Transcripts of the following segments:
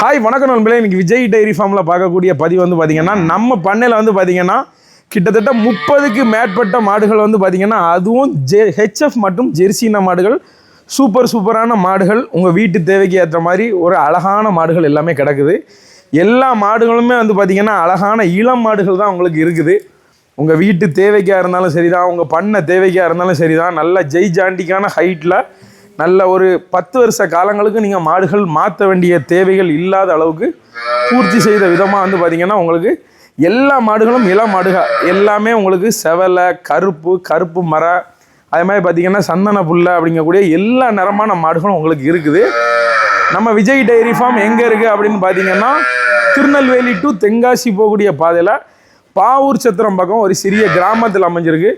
Hi வணக்கம் நண்பர்களே. இன்னைக்கு விஜய் டைரி ஃபார்மில் பார்க்கக்கூடிய பதிவு வந்து பார்த்தீங்கன்னா நம்ம பண்ணையில் வந்து பார்த்தீங்கன்னா கிட்டத்தட்ட முப்பதுக்கு மேற்பட்ட மாடுகள் வந்து பார்த்தீங்கன்னா அதுவும் ஜெ ஹெச்எஃப் மற்றும் ஜெர்சின மாடுகள் சூப்பர் சூப்பரான மாடுகள் உங்கள் வீட்டு தேவைக்கு ஏற்ற மாதிரி ஒரு அழகான மாடுகள் எல்லாமே கிடக்குது. எல்லா மாடுகளுமே வந்து பார்த்திங்கன்னா அழகான இளம் மாடுகள் தான் உங்களுக்கு இருக்குது. உங்கள் வீட்டு தேவைக்காக இருந்தாலும் சரி தான் உங்கள் பண்ண தேவைக்காக இருந்தாலும் சரி தான் நல்ல ஜெய் ஜாண்டிக்கான ஹைட்டில் நல்ல ஒரு பத்து வருஷ காலங்களுக்கு நீங்கள் மாடுகள் மாற்ற வேண்டிய தேவைகள் இல்லாத அளவுக்கு பூர்த்தி செய்த விதமாக வந்து பார்த்திங்கன்னா உங்களுக்கு எல்லா மாடுகளும் இள மாடுகள் எல்லாமே உங்களுக்கு செவலை கருப்பு கருப்பு மர அதே மாதிரி பார்த்திங்கன்னா சந்தன புல்லை அப்படிங்கக்கூடிய எல்லா நிறமான மாடுகளும் உங்களுக்கு இருக்குது. நம்ம விஜய் டைரி ஃபார்ம் எங்கே இருக்குது அப்படின்னு பார்த்தீங்கன்னா திருநெல்வேலி டு தென்காசி போகக்கூடிய பாதையில் பாவூர் சத்திரம் பக்கம் ஒரு சிறிய கிராமத்தில் அமைஞ்சிருக்கு.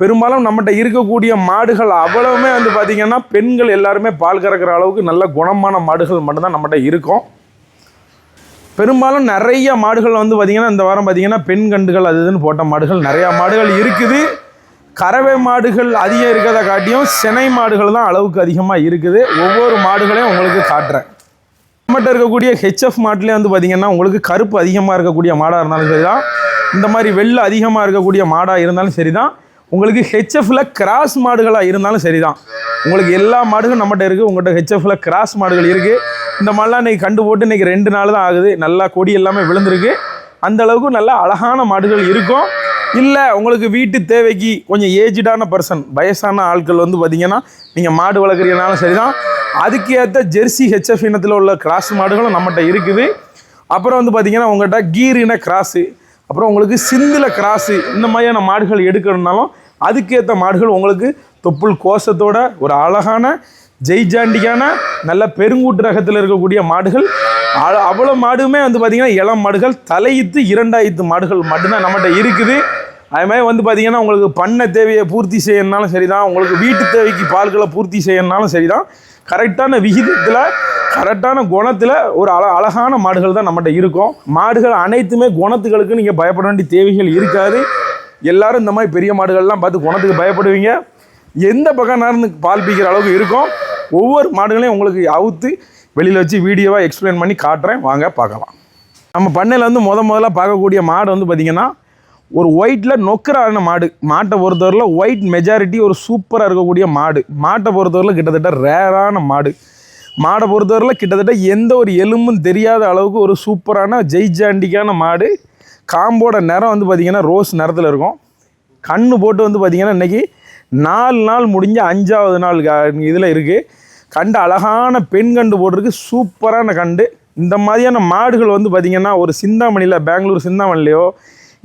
பெரும்பாலும் நம்மகிட்ட இருக்கக்கூடிய மாடுகள் அவ்வளவுமே வந்து பார்த்திங்கன்னா பெண்கள் எல்லாருமே பால் கறக்கிற அளவுக்கு நல்ல குணமான மாடுகள் மட்டும்தான் நம்மகிட்ட இருக்கும். பெரும்பாலும் நிறைய மாடுகள் வந்து பார்த்திங்கன்னா இந்த வாரம் பார்த்திங்கன்னா பெண் கண்டுகள் அது இதுன்னு போட்ட மாடுகள் நிறையா மாடுகள் இருக்குது. கறவை மாடுகள் அதிகம் இருக்கிறத காட்டியும் சினை மாடுகள் தான் அளவுக்கு அதிகமாக இருக்குது. ஒவ்வொரு மாடுகளையும் உங்களுக்கு காட்டுறேன். நம்மகிட்ட இருக்கக்கூடிய ஹெச்எஃப் மாட்டிலே வந்து பார்த்திங்கன்னா உங்களுக்கு கருப்பு அதிகமாக இருக்கக்கூடிய மாடாக இருந்தாலும் சரி தான் இந்த மாதிரி வெள்ளை அதிகமாக இருக்கக்கூடிய மாடாக இருந்தாலும் சரி தான் உங்களுக்கு ஹெச்எஃப்ல கிராஸ் மாடுகளாக இருந்தாலும் சரி தான் உங்களுக்கு எல்லா மாடுகளும் நம்மகிட்ட இருக்குது உங்கள்கிட்ட ஹெச்எஃப்ல கிராஸ் மாடுகள் இருக்குது இந்த மாதிரிலாம் இன்றைக்கி கண்டு போட்டு இன்றைக்கி ரெண்டு நாள் தான் ஆகுது. நல்லா கொடி எல்லாமே விழுந்திருக்கு. அந்த அளவுக்கு நல்லா அழகான மாடுகள் இருக்கும். இல்லை உங்களுக்கு வீட்டு தேவைக்கு கொஞ்சம் ஏஜ்டான பர்சன் வயசான ஆட்கள் வந்து பார்த்தீங்கன்னா நீங்கள் மாடு வளர்க்குறீங்கனாலும் சரி தான் அதுக்கு ஏற்ற ஜெர்சி ஹெச்எஃப் இனத்தில் உள்ள கிராஸ் மாடுகளும் நம்மகிட்ட இருக்குது. அப்புறம் வந்து பார்த்திங்கன்னா உங்கள்கிட்ட கீர் இன கிராஸு அப்புறம் உங்களுக்கு சிந்தில கிராஸு இந்த மாதிரியான மாடுகள் எடுக்கணும்னாலும் அதுக்கேற்ற மாடுகள் உங்களுக்கு தொப்புள் கோஷத்தோட ஒரு அழகான ஜெய்ஜாண்டிக்கான நல்ல பெருங்கூட்டு ரகத்தில் இருக்கக்கூடிய மாடுகள். அவ்வளோ மாடுமே வந்து பார்த்திங்கன்னா இளம் மாடுகள். தலையித்து இரண்டாயிரத்து மாடுகள் மட்டும்தான் நம்மகிட்ட இருக்குது. அது மாதிரி வந்து பார்த்திங்கன்னா உங்களுக்கு பண்ண தேவையை பூர்த்தி செய்யணுனாலும் சரி தான் உங்களுக்கு வீட்டு தேவைக்கு பால்களை பூர்த்தி செய்யணுனாலும் சரி தான் கரெக்டான விகிதத்தில் கரெக்டான குணத்தில் ஒரு அழ அழகான மாடுகள் தான் நம்மகிட்ட இருக்கும். மாடுகள் அனைத்துமே குணத்துகளுக்கு நீங்கள் பயப்பட வேண்டிய தேவைகள் இருக்காது. எல்லாரும் இந்த மாதிரி பெரிய மாடுகள்லாம் பார்த்து குணத்துக்கு பயப்படுவீங்க. எந்த பக்கம் நேர்ந்து பால் பீக்கிற அளவுக்கு இருக்கும். ஒவ்வொரு மாடுகளையும் உங்களுக்கு அவுத்து வெளியில் வச்சு வீடியோவாக எக்ஸ்பிளைன் பண்ணி காட்டுறேன். வாங்க பார்க்கலாம். நம்ம பண்ணையில் வந்து முத முதல்ல பார்க்கக்கூடிய மாடு வந்து பார்த்திங்கன்னா ஒரு ஒயிட்டில் நொக்கரான மாடு. மாட்டை பொறுத்தவரையில் ஒயிட் மெஜாரிட்டி ஒரு சூப்பராக இருக்கக்கூடிய மாடு. மாட்டை பொறுத்தவரையில் கிட்டத்தட்ட ரேரான மாடு. மாடை பொறுத்தவரையில் கிட்டத்தட்ட எந்த ஒரு எலும்பும் தெரியாத அளவுக்கு ஒரு சூப்பரான ஜெய்ஜாண்டிக்கான மாடு. காம்போட நிறம் வந்து பார்த்திங்கன்னா ரோஸ் நிறத்தில் இருக்கும். கண்ணு போட்டு வந்து பார்த்திங்கன்னா இன்றைக்கி நாலு நாள் முடிஞ்ச அஞ்சாவது நாள் இதில் இருக்குது கண்டு அழகான பெண் கண்டு போட்டிருக்கு. சூப்பரான கண்டு. இந்த மாதிரியான மாடுகள் வந்து பார்த்திங்கன்னா ஒரு சிந்தாமணியில் பெங்களூர் சிந்தாமணிலையோ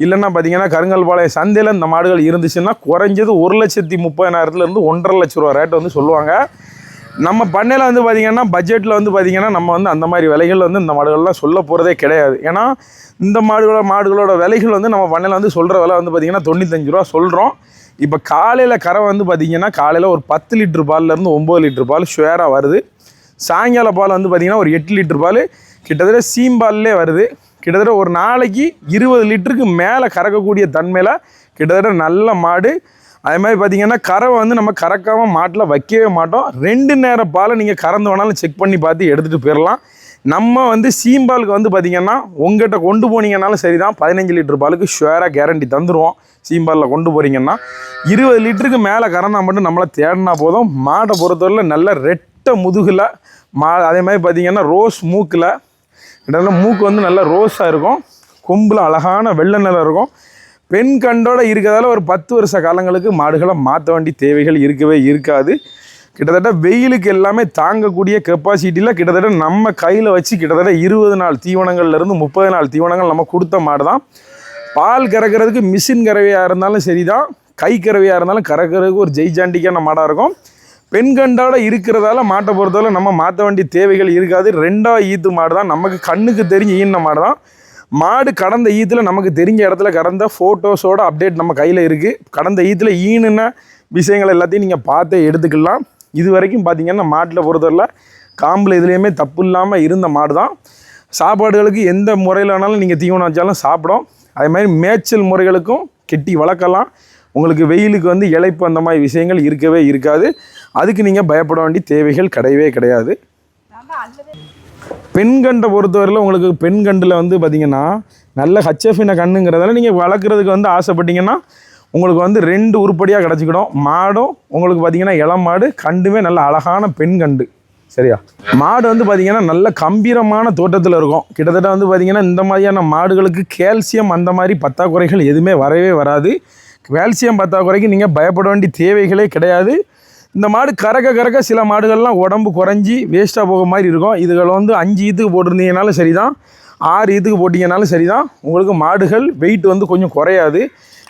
இல்லைன்னா பார்த்தீங்கன்னா கருங்கல்பாளையம் சந்தையில் இந்த மாடுகள் இருந்துச்சுன்னா குறைஞ்சது ஒரு லட்சத்தி முப்பதாயிரத்துலேருந்து ஒன்றரை லட்ச ரூபா ரேட் வந்து சொல்லுவாங்க. நம்ம பண்ணையில் வந்து பார்த்திங்கன்னா பட்ஜெட்டில் வந்து பார்த்திங்கன்னா நம்ம வந்து அந்த மாதிரி விலைகள் வந்து இந்த மாடுகள்லாம் சொல்ல போகிறதே கிடையாது. ஏன்னா இந்த மாடுகளோட மாடுகளோட விலைகள் வந்து நம்ம பண்ணையில் வந்து சொல்கிற விலை வந்து பார்த்திங்கன்னா தொண்ணூத்தஞ்சு ரூபா சொல்கிறோம் இப்போ காலையில் கரை வந்து பார்த்திங்கன்னா காலையில் ஒரு பத்து லிட்ரு பால்லேருந்து ஒம்பது லிட்ரு பால் ஷுவராக வருது. சாயங்கால பால் வந்து பார்த்திங்கன்னா ஒரு எட்டு லிட்ரு பால் கிட்டத்தட்ட சீம்பால்லே வருது. கிட்டத்தட்ட ஒரு நாளைக்கு இருபது லிட்டருக்கு மேலே கறக்கக்கூடிய தன்மையில் கிட்டத்தட்ட நல்ல மாடு. அதே மாதிரி பார்த்தீங்கன்னா கறவை வந்து நம்ம கறக்காமல் மாட்டில் வைக்கவே மாட்டோம். ரெண்டு நேரம் பாலை நீங்கள் கறந்து வேணாலும் செக் பண்ணி பார்த்து எடுத்துகிட்டு போயிடலாம் நம்ம வந்து சீம்பாலுக்கு வந்து பார்த்திங்கன்னா உங்கள்கிட்ட கொண்டு போனீங்கன்னாலும் சரி தான் பதினஞ்சு லிட்டர் பாலுக்கு ஷுவராக கேரண்டி தந்துடுவோம் சீம்பாலில் கொண்டு போகிறீங்கன்னா இருபது லிட்டருக்கு மேலே கறந்தா மட்டும் நம்மளை தேடினா போதும். மாட்டை பொறுத்தவரையில் நல்ல ரெட்டை முதுகில் மா அதே மாதிரி பார்த்திங்கன்னா ரோஸ் மூக்கில் இடத்துல மூக்கு வந்து நல்லா ரோஸாக இருக்கும். கொம்பில் அழகான வெள்ளை நிலம் இருக்கும். பெண் கண்டோட இருக்கிறதால ஒரு பத்து வருஷ காலங்களுக்கு மாடுகளை மாற்ற வேண்டிய தேவைகள் இருக்கவே இருக்காது. கிட்டத்தட்ட வெயிலுக்கு எல்லாமே தாங்கக்கூடிய கெப்பாசிட்டியில் கிட்டத்தட்ட நம்ம கையில் வச்சு கிட்டத்தட்ட இருபது நாள் தீவனங்கள்லேருந்து முப்பது நாள் தீவனங்கள் நம்ம கொடுத்த மாடு தான் பால் கறக்கிறதுக்கு மிஷின் கறவையாக இருந்தாலும் சரி தான் கை கறவையாக இருந்தாலும் கறக்கிறதுக்கு ஒரு ஜெய்ஜாண்டிக்கான மாடாக இருக்கும். பெண் இருக்கிறதால மாட்டை பொறுத்தவரை நம்ம மாற்ற வேண்டிய தேவைகள் இருக்காது. ரெண்டாவது ஈத்து மாடு தான் நமக்கு கண்ணுக்கு தெரிஞ்ச ஈன மாடு தான் மாடு கடந்த ஈத்தில் நமக்கு தெரிஞ்ச இடத்துல கடந்த ஃபோட்டோஸோட அப்டேட் நம்ம கையில் இருக்குது கடந்த ஈத்தில் ஈனுன விஷயங்கள் எல்லாத்தையும் நீங்கள் பார்த்தே எடுத்துக்கலாம். இது வரைக்கும் பார்த்தீங்கன்னா மாட்டில் பொறுத்தவரையில் காம்பில் இதுலேயுமே தப்பு இல்லாமல் இருந்த மாடு தான். சாப்பாடுகளுக்கு எந்த முறையில் வேணாலும் நீங்கள் தீவனம் வச்சாலும் சாப்பிடும். அதே மாதிரி மேய்ச்சல் முறைகளுக்கும் கெட்டி வளர்க்கலாம். உங்களுக்கு வெயிலுக்கு வந்து இழைப்பு அந்த மாதிரி விஷயங்கள் இருக்கவே இருக்காது. அதுக்கு நீங்கள் பயப்பட வேண்டிய தேவைகள் கிடையவே கிடையாது. பெண் கண்டை பொறுத்தவரையில் உங்களுக்கு பெண்கண்டில் வந்து பார்த்தீங்கன்னா நல்ல ஹச்எஃபின கண்ணுங்கிறதால நீங்கள் வளர்க்குறதுக்கு வந்து ஆசைப்பட்டீங்கன்னா உங்களுக்கு வந்து ரெண்டு உருப்படியாக கிடச்சிக்கிடும். மாடும் உங்களுக்கு பார்த்தீங்கன்னா இளம் மாடு கண்டுமே நல்ல அழகான பெண் கண்டு. சரியா? மாடு வந்து பார்த்தீங்கன்னா நல்ல கம்பீரமான தோட்டத்தில் இருக்கும். கிட்டத்தட்ட வந்து பார்த்தீங்கன்னா இந்த மாதிரியான மாடுகளுக்கு கால்சியம் அந்த மாதிரி பற்றாக்குறைகள் எதுவுமே வரவே வராது. கால்சியம் பற்றாக்குறைக்கு நீங்கள் பயப்பட வேண்டிய தேவைகளே கிடையாது. இந்த மாடு கறக்க கறக்க சில மாடுகள்லாம் உடம்பு குறைஞ்சி வேஸ்ட்டாக போக மாதிரி இருக்கும். இதுகள் வந்து அஞ்சு ஈத்துக்கு போட்டிருந்தீங்கனாலும் சரி தான் ஆறு இதுக்கு போட்டிங்கனாலும் சரி தான் உங்களுக்கு மாடுகள் வெயிட் வந்து கொஞ்சம் குறையாது.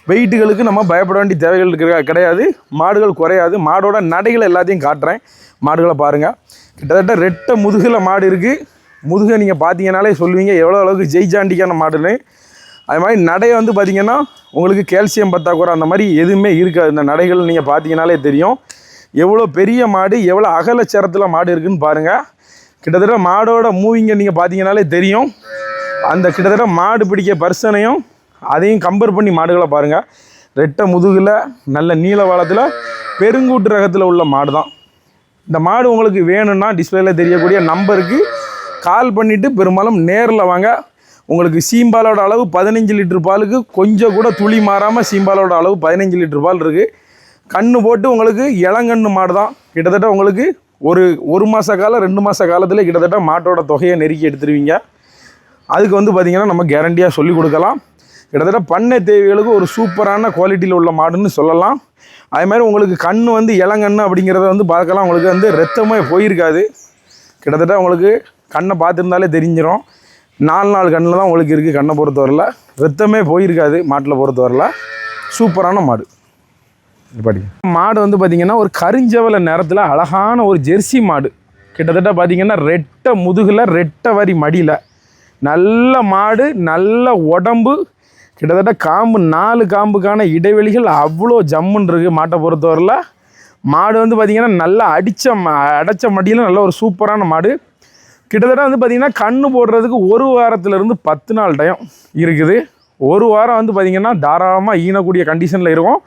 வெயிட்டுகளுக்கு நம்ம பயப்பட வேண்டிய தேவைகள் இருக்கிற கிடையாது. மாடுகள் குறையாது. மாடோட நடைகளை எல்லாத்தையும் காட்டுறேன். மாடுகளை பாருங்கள் கிட்டத்தட்ட ரெட்டை முதுகில் மாடு இருக்குது முதுகை நீங்கள் பார்த்தீங்கனாலே சொல்லுவீங்க. எவ்வளோ அளவுக்கு ஜெய்ஜாண்டிக்கான மாடுன்னு. அது மாதிரி நடை வந்து பார்த்தீங்கன்னா உங்களுக்கு கால்சியம் பத்தாக்குறை அந்த மாதிரி எதுவுமே இருக்காது. இந்த நடைகள் நீங்கள் பார்த்தீங்கனாலே தெரியும். எவ்வளோ பெரிய மாடு எவ்வளோ அகலச்சரத்தில் மாடு இருக்குதுன்னு பாருங்கள் கிட்டத்தட்ட மாடோட மூவிங்கை நீங்கள் பார்த்தீங்கனாலே தெரியும். அந்த கிட்டத்தட்ட மாடு பிடிக்க பர்சனையும் அதையும் கம்பேர் பண்ணி மாடுகளை பாருங்கள் ரெட்டை முதுகில் நல்ல நீல வாழத்தில் பெருங்கூட்டு ரகத்தில் உள்ள மாடு தான் இந்த மாடு உங்களுக்கு வேணும்னா டிஸ்பிளேல தெரியக்கூடிய நம்பருக்கு கால் பண்ணிவிட்டு பெரும்பாலும் நேரில் வாங்க. உங்களுக்கு சீம்பாலோட அளவு பதினஞ்சு லிட்டர் பாலுக்கு கொஞ்சம் கூட துளி மாறாமல் சீம்பாலோட அளவு பதினஞ்சு லிட்டர் பால் இருக்குது கண்ணு போட்டு உங்களுக்கு இளங்கண்ணு மாடு தான் கிட்டத்தட்ட உங்களுக்கு ஒரு ஒரு மாத காலம் ரெண்டு மாத காலத்தில் கிட்டத்தட்ட மாட்டோட தொகையை நெருக்கி எடுத்துருவீங்க. அதுக்கு வந்து பார்த்திங்கன்னா நம்ம கேரண்டியாக சொல்லி கொடுக்கலாம். கிட்டத்தட்ட பண்ணை தேவைகளுக்கு ஒரு சூப்பரான குவாலிட்டியில் உள்ள மாடுன்னு சொல்லலாம். அதே மாதிரி உங்களுக்கு கண் வந்து இளங்கண்ணு அப்படிங்கிறத வந்து பார்க்கலாம். உங்களுக்கு வந்து ரத்தமே போயிருக்காது. கிட்டத்தட்ட உங்களுக்கு கண்ணை பார்த்துருந்தாலே தெரிஞ்சிடும் நாலு நாலு கண்ணில் தான் உங்களுக்கு இருக்குது கண்ணை பொறுத்தவரையில். ரத்தமே போயிருக்காது மாட்டில் பொறுத்தவரையில். சூப்பரான மாடு. படி மாடு வந்து பார்த்திங்கன்னா ஒரு கருஞ்சவல நேரத்தில் அழகான ஒரு ஜெர்சி மாடு. கிட்டத்தட்ட பார்த்திங்கன்னா ரெட்டை முதுகில் ரெட்டை வரி மடியில். நல்ல மாடு நல்ல உடம்பு கிட்டத்தட்ட காம்பு நாலு காம்புக்கான இடைவெளிகள் அவ்வளோ ஜம்முன்னு இருக்குது மாட்டை பொறுத்தவரையில். மாடு வந்து பார்த்திங்கன்னா நல்லா அடித்த அடைச்ச மடியில் நல்ல ஒரு சூப்பரான மாடு. கிட்டத்தட்ட வந்து பார்த்திங்கன்னா கண்ணு போடுறதுக்கு ஒரு வாரத்துலேருந்து பத்து நாள் டைம் இருக்குது. ஒரு வாரம் வந்து பார்த்திங்கன்னா தாராளமாக ஈனக்கூடிய கண்டிஷனில் இருக்கும்.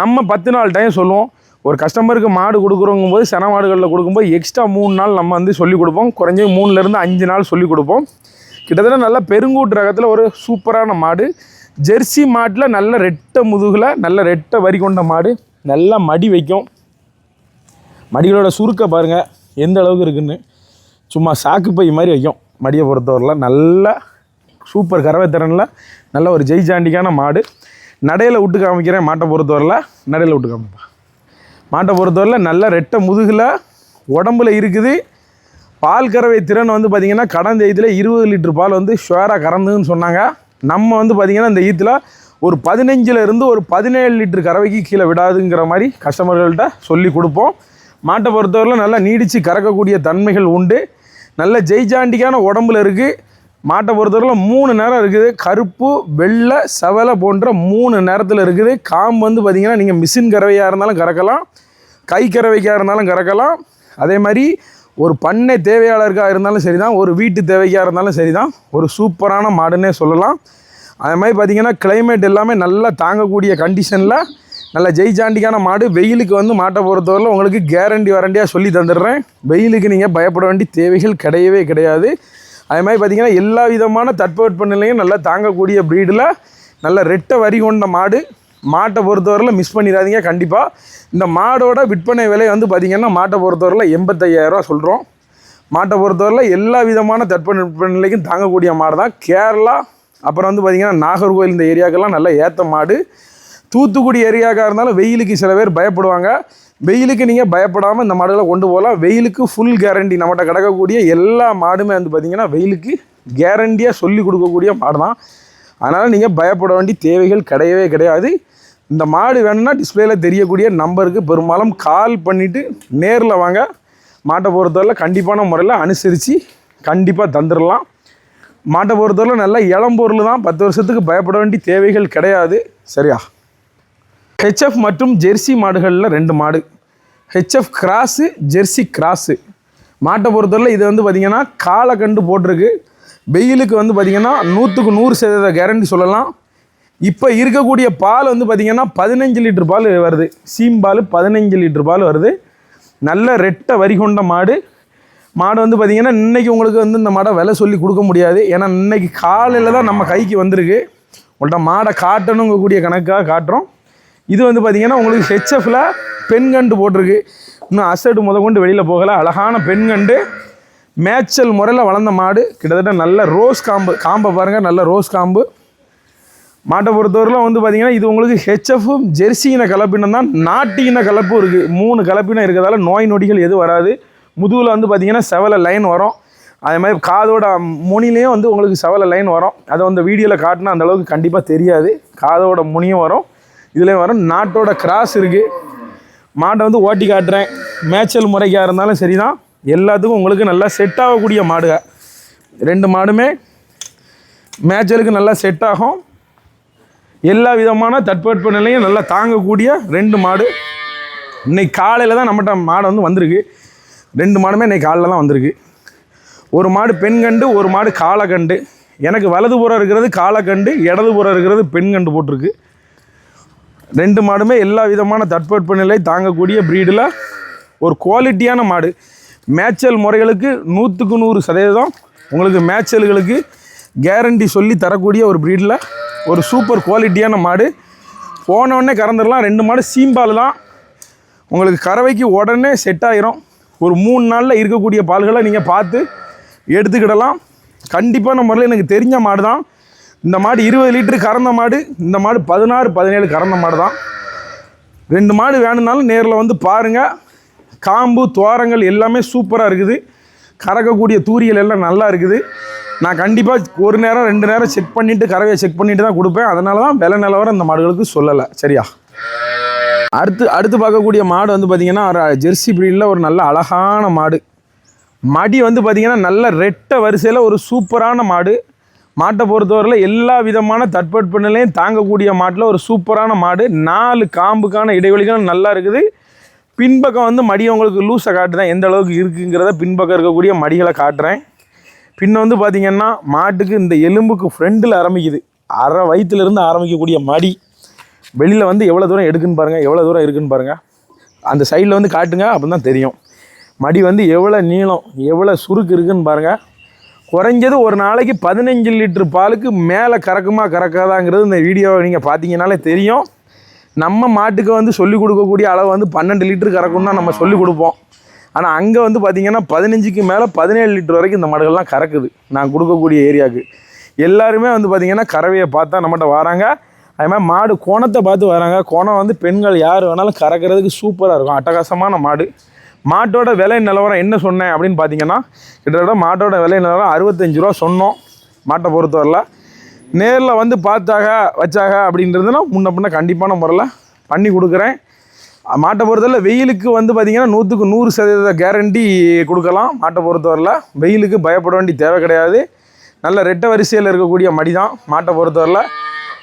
நம்ம பத்து நாள் டைம் சொல்லுவோம். ஒரு கஸ்டமருக்கு மாடு கொடுக்குறோங்கும் போது சென மாடுகளில் கொடுக்கும்போது எக்ஸ்ட்ரா மூணு நாள் நம்ம வந்து சொல்லி கொடுப்போம். குறைஞ்சது மூணுலேருந்து அஞ்சு நாள் சொல்லி கொடுப்போம். கிட்டத்தட்ட நல்லா பெருங்கூட்டு ரகத்தில் ஒரு சூப்பரான மாடு. ஜெர்சி மாட்டில் நல்ல ரெட்டை முதுகில் நல்ல ரெட்டை வரி கொண்ட மாடு. நல்லா மடி வைக்கும். மடிகளோட சுருக்க பாருங்கள் எந்த அளவுக்கு இருக்குன்னு. சும்மா சாக்கு பை மாதிரி வைக்கும். மடியை பொறுத்தவரையில் நல்ல சூப்பர் கறவை திறனில் நல்ல ஒரு ஜெய்ஜாண்டிக்கான மாடு. நடையில் விட்டு காமிக்கிறேன் மாட்டை பொறுத்தவரையில் நடையில் விட்டு காமிப்பா. மாட்டை பொறுத்தவரையில் நல்ல ரெட்டை முதுகில் உடம்புல இருக்குது. பால் கறவை திறன் வந்து பார்த்திங்கன்னா கடந்த இதில் இருபது லிட்டர் பால் வந்து ஷுவராக கறந்துன்னு சொன்னாங்க. நம்ம வந்து பார்த்திங்கன்னா இந்த ஈத்தில் ஒரு பதினஞ்சிலேருந்து ஒரு பதினேழு லிட்டர் கறவைக்கு கீழே விடாதுங்கிற மாதிரி கஸ்டமர்கள்ட்ட சொல்லி கொடுப்போம். மாட்டை பொறுத்தவரையில் நல்லா நீடித்து கறக்கக்கூடிய தன்மைகள் உண்டு. நல்ல ஜெய்ஜாண்டிக்கான உடம்புல இருக்குது மாட்டை பொறுத்தவரையில் மூணு நேரம் இருக்குது. கருப்பு வெள்ளை செவலை போன்ற மூணு நேரத்தில் இருக்குது. காம்பு வந்து பார்த்திங்கன்னா நீங்கள் மிஷின் கறவையாக இருந்தாலும் கறக்கலாம். கை கறவைக்காக இருந்தாலும் கறக்கலாம். அதே மாதிரி ஒரு பண்ணை தேவையாளருக்காக இருந்தாலும் சரி தான் ஒரு வீட்டு தேவைக்காக இருந்தாலும் சரி தான் ஒரு சூப்பரான மாடுன்னே சொல்லலாம். அதே மாதிரி பார்த்திங்கன்னா கிளைமேட் எல்லாமே நல்லா தாங்கக்கூடிய கண்டிஷனில் நல்ல ஜெய்சாண்டிக்கான மாடு வெயிலுக்கு வந்து மாட்டை பொறுத்தவரையில் உங்களுக்கு கேரண்டி வாரண்டியாக சொல்லி தந்துடுறேன். வெயிலுக்கு நீங்கள் பயப்பட வேண்டிய தேவைகள் கிடையவே கிடையாது. அதே மாதிரி பார்த்திங்கன்னா எல்லா விதமான தட்பவெட்பநிலையும் நல்லா தாங்கக்கூடிய ப்ரீடில் நல்ல ரெட்டை வரி கொண்ட மாடு மாட்டை பொறுத்தவரையில் மிஸ் பண்ணிடாதீங்க. கண்டிப்பாக இந்த மாடோட விற்பனை விலை வந்து பார்த்திங்கன்னா மாட்டை பொறுத்தவரையில் எண்பத்தையாயிரரூவா சொல்கிறோம் மாட்டை பொறுத்தவரையில் எல்லா விதமான தட்பவெட்பநிலைக்கும் தாங்கக்கூடிய மாடு தான் கேரளா அப்புறம் வந்து பார்த்திங்கன்னா நாகர்கோவில் இந்த ஏரியாக்கெல்லாம் நல்ல ஏற்ற மாடு. தூத்துக்குடி ஏரியாக்காக இருந்தாலும் வெயிலுக்கு சில பேர் பயப்படுவாங்க. வெயிலுக்கு நீங்கள் பயப்படாமல் இந்த மாடுகளை கொண்டு போகலாம். வெயிலுக்கு ஃபுல் கேரண்டி நம்மகிட்ட கிடக்கக்கூடிய எல்லா மாடுமே வந்து பார்த்திங்கன்னா வெயிலுக்கு கேரண்டியாக சொல்லி கொடுக்கக்கூடிய மாடு தான் அதனால் நீங்கள் பயப்பட வேண்டிய தேவைகள் கிடையவே கிடையாது. இந்த மாடு வேணும்னா டிஸ்பிளேல தெரியக்கூடிய நம்பருக்கு பெரும்பாலும் கால் பண்ணிவிட்டு நேரில் வாங்க. மாட்டை பொறுத்தவரையில் கண்டிப்பான முறையில் அனுசரித்து கண்டிப்பாக தந்துடலாம் மாட்டை பொறுத்தவரையில் நல்ல இளம் பொருள் தான். பத்து வருஷத்துக்கு பயப்பட வேண்டிய தேவைகள் கிடையாது. சரியா? ஹெச்எஃப் மற்றும் ஜெர்சி மாடுகளில் ரெண்டு மாடு. ஹெச்எஃப் கிராஸு ஜெர்சி கிராஸு மாட்டை பொறுத்தவரையில் இது வந்து பார்த்திங்கன்னா காலை கண்டு போட்டிருக்கு. வெயிலுக்கு வந்து பார்த்திங்கன்னா நூற்றுக்கு நூறு சதவீத கேரண்டி சொல்லலாம். இப்போ இருக்கக்கூடிய பால் வந்து பார்த்திங்கன்னா பதினஞ்சு லிட்டர் பால் வருது. சீம் பால் பதினஞ்சு லிட்டர் பால் வருது. நல்ல ரெட்டை வரி கொண்ட மாடு. மாடு வந்து பார்த்திங்கன்னா இன்றைக்கி உங்களுக்கு வந்து இந்த மாடை விலை சொல்லி கொடுக்க முடியாது. ஏன்னா இன்னைக்கு காலையில் தான் நம்ம கைக்கு வந்திருக்கு. உங்கள்கிட்ட மாடை காட்டணுங்கக்கூடிய கணக்காக காட்டுறோம். இது வந்து பார்த்திங்கன்னா உங்களுக்கு ஹெச்எஃப்பில் பெண்கண்டு போட்டிருக்கு. இன்னும் அசடு முத கொண்டு வெளியில் போகலை. அழகான பெண்கண்டு மேய்ச்சல் முறையில் வளர்ந்த மாடு கிட்டத்தட்ட நல்ல ரோஸ் காம்பு காம்பை பாருங்கள் நல்ல ரோஸ் காம்பு. மாட்டை பொறுத்தவரையிலும் வந்து பார்த்திங்கன்னா இது உங்களுக்கு ஹெச்எஃப்பும் ஜெர்சி இன கலப்பினம் தான். நாட்டு இன கலப்பும் இருக்குது மூணு கலப்பினம் இருக்கிறதால நோய் நொடிகள் எதுவும் வராது. முதுகில் வந்து பார்த்திங்கன்னா செவல லைன் வரும். அதே மாதிரி காதோட முனிலையும் வந்து உங்களுக்கு செவலை லைன் வரும். அதை வந்து வீடியோவில் காட்டினா அந்த அளவுக்கு கண்டிப்பாக தெரியாது. காதோட முனியும் வரும். இதுலேயும் வரும். நாட்டோட கிராஸ் இருக்குது மாட்டை வந்து ஓட்டி காட்டுறேன். மேய்ச்சல் முறைக்காக இருந்தாலும் சரி தான் எல்லாத்துக்கும் உங்களுக்கு நல்லா செட் ஆகக்கூடிய மாடுக ரெண்டு மாடுமே மேய்ச்சலுக்கு நல்லா செட் ஆகும். எல்லா விதமான தட்பவெட்ப நிலையும் நல்லா தாங்கக்கூடிய ரெண்டு மாடு. இன்னைக்கு காலையில் தான் நம்மகிட்ட மாடு வந்து வந்திருக்கு. ரெண்டு மாடுமே இன்றைக்கி காலையில் தான் வந்திருக்கு. ஒரு மாடு பெண் கண்டு ஒரு மாடு காளக்கண்டு எனக்கு வலதுபுறம் இருக்கிறது காளக்கண்டு இடதுபுறம் இருக்கிறது பெண் கண்டு போட்டிருக்கு. ரெண்டு மாடுமே எல்லா விதமான தட்பவெட்ப நிலை தாங்கக்கூடிய ப்ரீடில் ஒரு குவாலிட்டியான மாடு. மேய்ச்சல் முறைகளுக்கு நூற்றுக்கு நூறு சதவீதம் உங்களுக்கு மேய்ச்சல்களுக்கு கேரண்டி சொல்லி தரக்கூடிய ஒரு ப்ரீடில் ஒரு சூப்பர் குவாலிட்டியான மாடு. போனவுடனே கறந்துடலாம். ரெண்டு மாடு சீம்பால் தான். உங்களுக்கு கறவைக்கு உடனே செட் ஆயிரும். ஒரு மூணு நாளில் இருக்கக்கூடிய பால்களை நீங்கள் பார்த்து எடுத்துக்கிடலாம். கண்டிப்பான முறையில் எனக்கு தெரிஞ்ச மாடு தான். இந்த மாடு இருபது லிட்டரு கறந்த மாடு இந்த மாடு பதினாறு பதினேழு கறந்த மாடு தான். ரெண்டு மாடு வேணும்னாலும் நேரில் வந்து பாருங்கள் காம்பு துவாரங்கள் எல்லாமே சூப்பராக இருக்குது. கறக்கக்கூடிய தூரியல் எல்லாம் நல்லா இருக்குது. நான் கண்டிப்பாக ஒரு நேரம் ரெண்டு நேரம் செக் பண்ணிவிட்டு கறவையை செக் பண்ணிட்டு தான் கொடுப்பேன். அதனால தான் விலை நிலவரம் இந்த மாடுகளுக்கு சொல்லலை. சரியா? அடுத்து அடுத்து பார்க்கக்கூடிய மாடு வந்து பார்த்திங்கன்னா ஒரு ஜெர்சி ப்ரீடில் ஒரு நல்ல அழகான மாடு. மடி வந்து பார்த்திங்கன்னா நல்ல ரெட்டை வரிசையில் ஒரு சூப்பரான மாடு. மாட்டை பொறுத்தவரையில் எல்லா விதமான தட்பட்ப நிலையும் தாங்கக்கூடிய மாட்டில் ஒரு சூப்பரான மாடு. நாலு காம்புக்கான இடைவெளிகளும் நல்லா இருக்குது. பின்பக்கம் வந்து மடி உங்களுக்கு லூஸை காட்டுதான் எந்த அளவுக்கு இருக்குங்கிறத பின்பக்கம் இருக்கக்கூடிய மடிகளை காட்டுறேன். பின்ன வந்து பார்த்திங்கன்னா மாட்டுக்கு இந்த எலும்புக்கு ஃப்ரெண்டில் ஆரம்பிக்குது. அரை வயிற்றுலேருந்து ஆரம்பிக்கக்கூடிய மடி. வெளியில் வந்து எவ்வளோ தூரம் எடுக்குன்னு பாருங்கள் எவ்வளோ தூரம் இருக்குன்னு பாருங்கள் அந்த சைடில் வந்து காட்டுங்க. அப்போ தான் தெரியும். மடி வந்து எவ்வளோ நீளம் எவ்வளோ சுருக்கு இருக்குன்னு பாருங்கள் குறைஞ்சது ஒரு நாளைக்கு பதினஞ்சு லிட்டர் பாலுக்கு மேலே கறக்குமா கறக்காதாங்கிறது இந்த வீடியோவை நீங்கள் பார்த்தீங்கனாலே தெரியும். நம்ம மாட்டுக்கு வந்து சொல்லிக் கொடுக்கக்கூடிய அளவு வந்து பன்னெண்டு லிட்டர் கறக்கும்னு தான் நம்ம சொல்லிக் கொடுப்போம். ஆனால் அங்கே வந்து பார்த்திங்கன்னா பதினஞ்சுக்கு மேலே பதினேழு லிட்டர் வரைக்கும் இந்த மாடுகள்லாம் கறக்குது. நான் கொடுக்கக்கூடிய ஏரியாவுக்கு. எல்லாருமே வந்து பார்த்திங்கன்னா கறவையை பார்த்தா நம்மகிட்ட வராங்க. அது மாதிரி மாடு கோணத்தை பார்த்து வராங்க. கோணம் வந்து பெண்கள் யார் வேணாலும் கறக்கிறதுக்கு சூப்பராக இருக்கும். அட்டகாசமான மாடு. மாட்டோட விலை நிலவரம் என்ன சொன்னேன் அப்படின்னு பார்த்தீங்கன்னா கிட்டத்தட்ட மாட்டோட விலை நிலவரம் அறுபத்தஞ்சு ரூபா சொன்னோம் மாட்டை பொறுத்தவரையில். நேரில் வந்து பார்த்தாக வச்சாக அப்படின்றதுனா முன்ன பின்ன கண்டிப்பான முறையில் பண்ணி கொடுக்குறேன். மாட்டை பொறுத்தவரையில் வெயிலுக்கு வந்து பார்த்திங்கன்னா நூற்றுக்கு நூறு சதவீத கேரண்டி கொடுக்கலாம். மாட்டை பொறுத்தவரையில் வெயிலுக்கு பயப்பட வேண்டிய தேவை கிடையாது. நல்ல ரெட்டை வரிசையில் இருக்கக்கூடிய மடி தான் மாட்டை பொறுத்தவரையில்.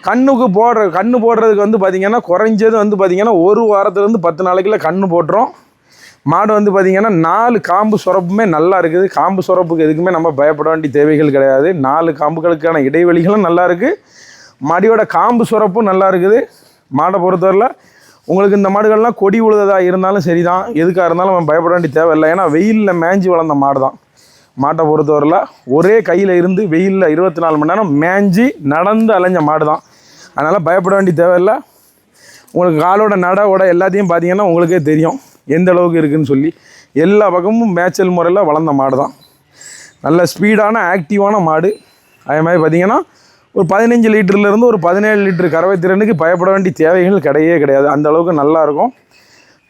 கண்ணுக்கு போடுற கண்ணு போடுறதுக்கு வந்து பார்த்திங்கன்னா குறைஞ்சது வந்து பார்த்திங்கன்னா ஒரு வாரத்துலேருந்து பத்து நாளைக்குள்ள கண்ணு போட்டுரும். மாடு வந்து பார்த்திங்கன்னா நாலு காம்பு சுரப்புமே நல்லா இருக்குது. காம்பு சுரப்புக்கு எதுக்குமே நம்ம பயப்பட வேண்டிய தேவைகள் கிடையாது. நாலு காம்புகளுக்கான இடைவெளிகளும் நல்லா இருக்குது மடியோட காம்பு சுரப்பும் நல்லா இருக்குது. மாடை பொறுத்தவரையில் உங்களுக்கு இந்த மாடுகள்லாம் கொடி உழுததாக இருந்தாலும் சரி தான் எதுக்காக இருந்தாலும் நம்ம பயப்பட வேண்டிய தேவையில்லை. ஏன்னா வெயிலில் மேஞ்சி வளர்ந்த மாடு தான் மாட்டை பொறுத்தவரையில் ஒரே கையில் இருந்து வெயிலில் இருபத்தி நாலு மணி நேரம் மேஞ்சி நடந்து அலைஞ்ச மாடு தான் அதனால் பயப்பட வேண்டிய தேவையில்லை. உங்களுக்கு காலோட நட உட எல்லாத்தையும் பார்த்தீங்கன்னா உங்களுக்கே தெரியும். எந்த அளவுக்கு இருக்குதுன்னு சொல்லி எல்லா பக்கமும் மேய்ச்சல் முறையில் வளர்ந்த மாடு தான் நல்ல ஸ்பீடான ஆக்டிவான மாடு. அதே மாதிரி பார்த்திங்கன்னா ஒரு பதினஞ்சு லிட்டர்லேருந்து ஒரு பதினேழு லிட்டர் கறவை திறனுக்கு பயப்பட வேண்டிய தேவைகள் கிடையவே கிடையாது. அந்த அளவுக்கு நல்லாயிருக்கும்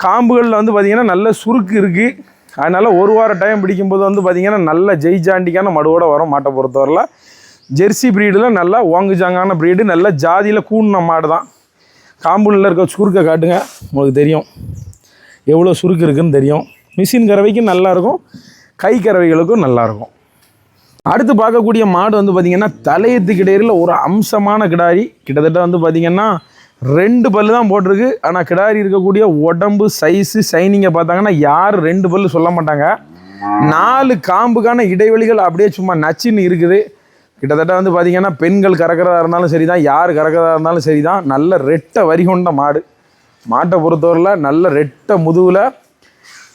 காம்புகளில் வந்து பார்த்திங்கன்னா நல்ல சுருக்கு இருக்குது அதனால் ஒரு வார டைம் பிடிக்கும்போது வந்து பார்த்திங்கன்னா நல்ல ஜெய் ஜாண்டிக்கான வரும் மாட்டை பொறுத்தவரையில். ஜெர்சி ப்ரீடில் நல்லா ஓங்குஜாங்கான ப்ரீடு நல்ல ஜாதியில் கூடின மாடு தான் காம்புகளில் இருக்க சுருக்கை காட்டுங்க உங்களுக்கு தெரியும். எவ்வளோ சுருக்கு இருக்குன்னு தெரியும். மிஷின் கறவைக்கும் நல்லாயிருக்கும். கை கறவைகளுக்கும் நல்லாயிருக்கும். அடுத்து பார்க்கக்கூடிய மாடு வந்து பார்த்திங்கன்னா தலையத்துக்கு இடையில ஒரு அம்சமான கிடாரி. கிட்டத்தட்ட வந்து பார்த்திங்கன்னா ரெண்டு பல்லு தான் போட்டிருக்கு. ஆனால் கிடாரி இருக்கக்கூடிய உடம்பு சைஸு சைனிங்கை பார்த்தாங்கன்னா யாரும் ரெண்டு பல்லு சொல்ல மாட்டாங்க. நாலு காம்புக்கான இடைவெளிகள் அப்படியே சும்மா நச்சுன்னு இருக்குது. கிட்டத்தட்ட வந்து பார்த்திங்கன்னா பெண்கள் கறக்கிறதா இருந்தாலும் சரி தான் யார் கறக்கிறதா இருந்தாலும் சரி தான் நல்ல ரெட்டை வரி கொண்ட மாடு. மாட்டை பொறுத்தவரையில் நல்ல ரெட்டை முதுகில்